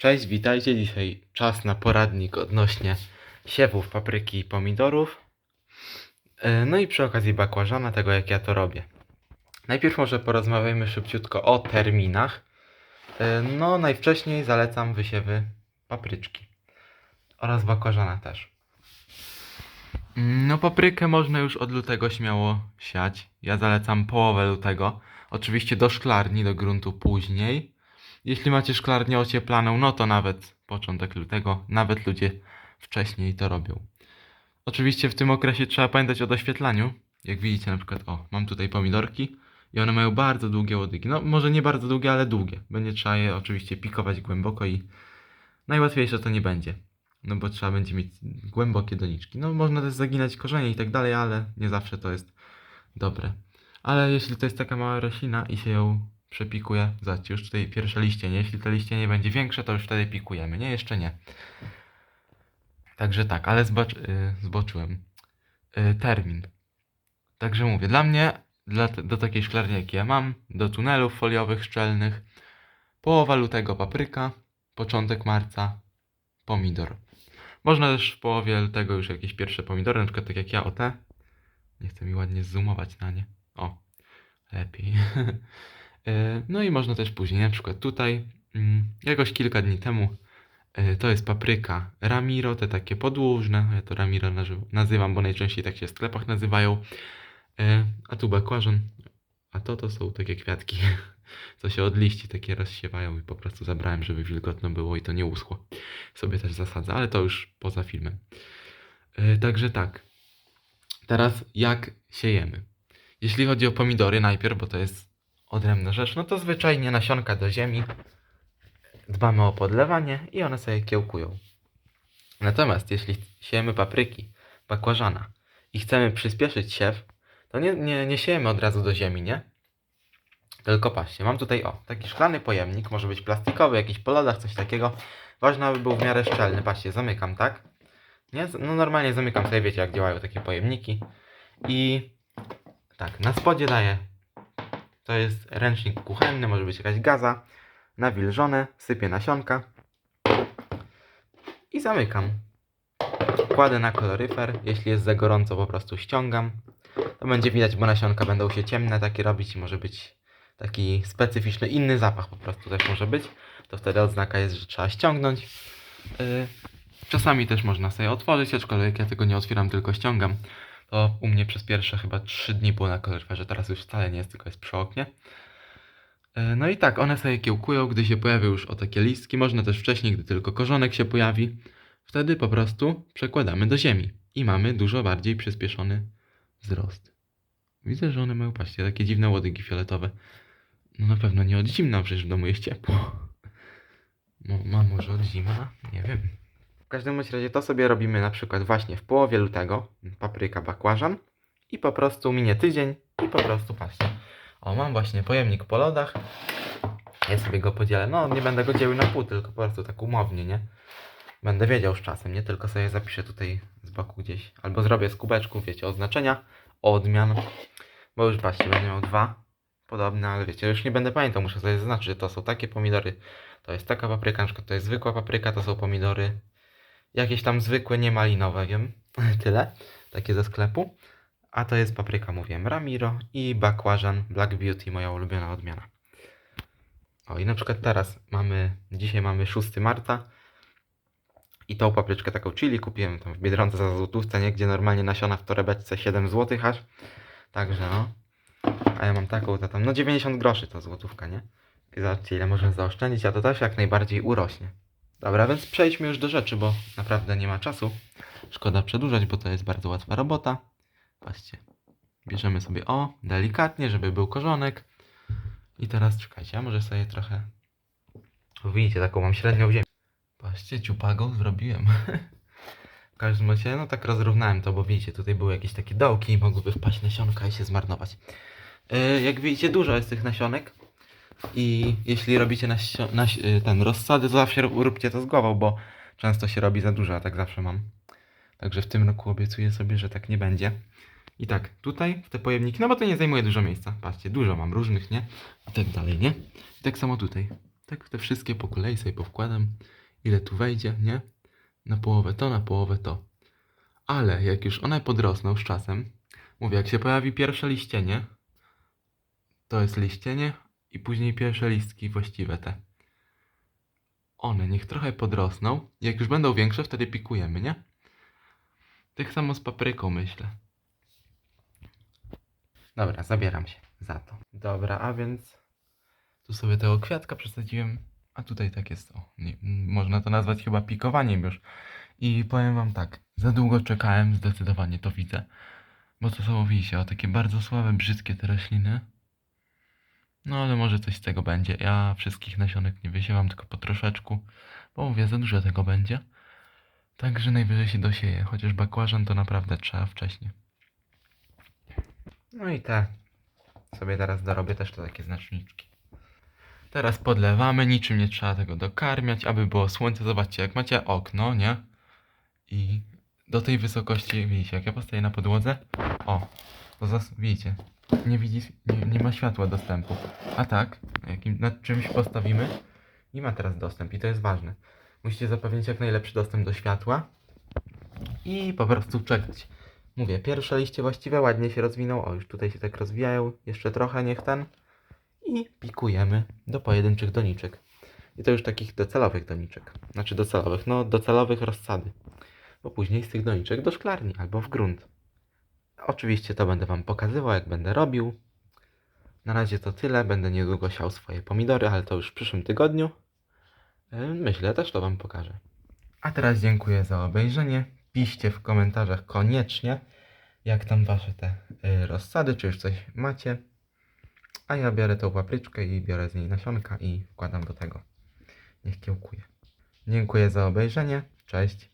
Cześć, witajcie. Dzisiaj czas na poradnik odnośnie siewów papryki i pomidorów. E, No i przy okazji bakłażana, tego jak ja to robię. Najpierw może porozmawiajmy szybciutko o terminach. E, No, najwcześniej zalecam wysiewy papryczki oraz bakłażana też. No, paprykę można już od lutego śmiało siać. Ja zalecam połowę lutego. Oczywiście do szklarni, do gruntu później. Jeśli macie szklarnię ocieplaną, no to nawet początek lutego, nawet ludzie wcześniej to robią. Oczywiście w tym okresie trzeba pamiętać o doświetlaniu. Jak widzicie na przykład, o, mam tutaj pomidorki i one mają bardzo długie łodygi. No może nie bardzo długie, ale długie. Będzie trzeba je oczywiście pikować głęboko i najłatwiejsze to nie będzie. No bo trzeba będzie mieć głębokie doniczki. No można też zaginać korzenie i tak dalej, ale nie zawsze to jest dobre. Ale jeśli to jest taka mała roślina i się ją przepikuje, zobaczcie, już tutaj pierwsze liście, nie? Jeśli to liście nie będzie większe, to już wtedy pikujemy, nie? Jeszcze nie. Także tak, ale zbocz, y, zboczyłem. Y, termin. Także mówię, dla mnie, dla, do takiej szklarni jak ja mam, do tunelów foliowych szczelnych, połowa lutego papryka, początek marca pomidor. Można też w połowie lutego już jakieś pierwsze pomidory, na przykład tak jak ja, o te. Nie chcę mi ładnie zoomować na nie. O, lepiej. E, No i można też później, na przykład tutaj, mm, jakoś kilka dni temu, e, to jest papryka Ramiro, te takie podłużne, ja to Ramiro nazy- nazywam, bo najczęściej tak się w sklepach nazywają, E, a tu bakłażan, a to to są takie kwiatki, co się od liści takie rozsiewają i po prostu zabrałem, żeby wilgotno było i to nie uschło. Sobie też zasadzę, ale to już poza filmem. Także tak, teraz jak siejemy? Jeśli chodzi o pomidory najpierw, bo to jest odrębna rzecz, no to zwyczajnie nasionka do ziemi. Dbamy o podlewanie i one sobie kiełkują. Natomiast jeśli siejemy papryki, bakłażana i chcemy przyspieszyć siew, to nie, nie, nie siejemy od razu do ziemi, nie? Tylko patrzcie, mam tutaj o, taki szklany pojemnik, może być plastikowy, jakiś po lodach, coś takiego. Ważne, aby był w miarę szczelny. Patrzcie, zamykam, tak? Nie? No normalnie zamykam sobie, wiecie jak działają takie pojemniki. I tak, na spodzie daję to jest ręcznik kuchenny, może być jakaś gaza. Nawilżone, sypię nasionka. I zamykam. Kładę na koloryfer. Jeśli jest za gorąco, po prostu ściągam. To będzie widać, bo nasionka będą się ciemne takie robić i może być taki specyficzny, inny zapach po prostu też może być. To wtedy odznaka jest, że trzeba ściągnąć. Yy, czasami też można sobie otworzyć, aczkolwiek ja tego nie otwieram, tylko ściągam. To u mnie przez pierwsze chyba 3 dni było na koloryferze, teraz już wcale nie jest, tylko jest przy oknie. E, No i tak, one sobie kiełkują, gdy się pojawią już o takie listki, można też wcześniej, gdy tylko korzonek się pojawi. Wtedy po prostu przekładamy do ziemi i mamy dużo bardziej przyspieszony wzrost. Widzę, że one mają, patrzcie, takie dziwne łodygi fioletowe. No na pewno nie od zimna, przecież w domu jest ciepło. No, ma może od zima? Nie wiem. Każdym razie to sobie robimy na przykład właśnie w połowie lutego, papryka, bakłażan i po prostu minie tydzień i po prostu patrzcie. O, mam właśnie pojemnik po lodach. Ja sobie go podzielę. No, nie będę go dzielił na pół, tylko po prostu tak umownie, nie? Będę wiedział z czasem, nie tylko sobie zapiszę tutaj z boku gdzieś. Albo zrobię z kubeczków, wiecie, oznaczenia, odmian. Bo już patrzcie, będę miał dwa podobne, ale wiecie, już nie będę pamiętał, muszę sobie zaznaczyć, że to są takie pomidory, to jest taka papryka, na przykład to jest zwykła papryka, to są pomidory jakieś tam zwykłe, nie malinowe, wiem, tyle, takie ze sklepu. A to jest papryka, mówiłem, Ramiro i bakłażan Black Beauty, moja ulubiona odmiana. O i na przykład teraz mamy, dzisiaj mamy 6 marca i tą papryczkę taką chili kupiłem tam w Biedronce za złotówce, nie? Gdzie normalnie nasiona w torebeczce 7 zł aż. Także no. A ja mam taką, to tam, no 90 groszy to złotówka, nie? I zobaczcie ile można zaoszczędzić, a to też jak najbardziej urośnie. Dobra, więc przejdźmy już do rzeczy, bo naprawdę nie ma czasu. Szkoda przedłużać, bo to jest bardzo łatwa robota. Patrzcie. Bierzemy sobie o, delikatnie, żeby był korzonek. I teraz czekajcie, ja może sobie trochę... Widzicie, taką mam średnią ziemię. Patrzcie, ciupagą zrobiłem. w każdym razie, no tak rozrównałem to, bo widzicie, tutaj były jakieś takie dołki i mogłyby wpaść nasionka i się zmarnować. Yy, jak widzicie, dużo jest tych nasionek. I jeśli robicie nasio- naś- yy, ten rozsady, to zawsze rób- róbcie to z głową, bo często się robi za dużo, a tak zawsze mam. Także w tym roku obiecuję sobie, że tak nie będzie. I tak, tutaj w te pojemniki, no bo to nie zajmuje dużo miejsca. Patrzcie, dużo mam różnych, nie? I tak dalej, nie? I tak samo tutaj. Tak te wszystkie po kolei sobie powkładam, ile tu wejdzie, nie? Na połowę to, na połowę to. Ale jak już one podrosną z czasem, mówię, jak się pojawi pierwsze liścienie, to jest liścienie i później pierwsze listki właściwe te. One niech trochę podrosną. Jak już będą większe, wtedy pikujemy, nie? Tak samo z papryką myślę. Dobra, zabieram się za to. Dobra, a więc tu sobie tego kwiatka przesadziłem, a tutaj tak jest o. Nie, można to nazwać chyba pikowaniem już. I powiem wam tak, za długo czekałem, zdecydowanie to widzę. Bo to są, widzicie, o takie bardzo słabe, brzydkie te rośliny. No ale może coś z tego będzie. Ja wszystkich nasionek nie wysiewam, tylko po troszeczku. Bo mówię, za dużo tego będzie. Także najwyżej się dosieje. Chociaż bakłażan to naprawdę trzeba wcześniej. No i te sobie teraz dorobię też to takie znaczniczki. Teraz podlewamy, niczym nie trzeba tego dokarmiać, aby było słońce. Zobaczcie, jak macie okno, nie? I do tej wysokości, widzicie, jak ja postaję na podłodze, o, to zas, widzicie, nie, widzi, nie, nie ma światła dostępu. A tak, jakim, nad czymś postawimy i ma teraz dostęp i to jest ważne. Musicie zapewnić jak najlepszy dostęp do światła i po prostu czekać. Mówię, pierwsze liście właściwe ładnie się rozwiną, o już tutaj się tak rozwijają, jeszcze trochę niech ten i pikujemy do pojedynczych doniczek. I to już takich docelowych doniczek. Znaczy docelowych, no docelowych rozsady. Bo później z tych doniczek do szklarni albo w grunt. Oczywiście to będę Wam pokazywał, jak będę robił. Na razie to tyle. Będę niedługo siał swoje pomidory, ale to już w przyszłym tygodniu. Myślę, też to Wam pokażę. A teraz dziękuję za obejrzenie. Piszcie w komentarzach koniecznie, jak tam Wasze te yy, rozsady, czy już coś macie. A ja biorę tą papryczkę i biorę z niej nasionka i wkładam do tego. Niech kiełkuje. Dziękuję za obejrzenie. Cześć.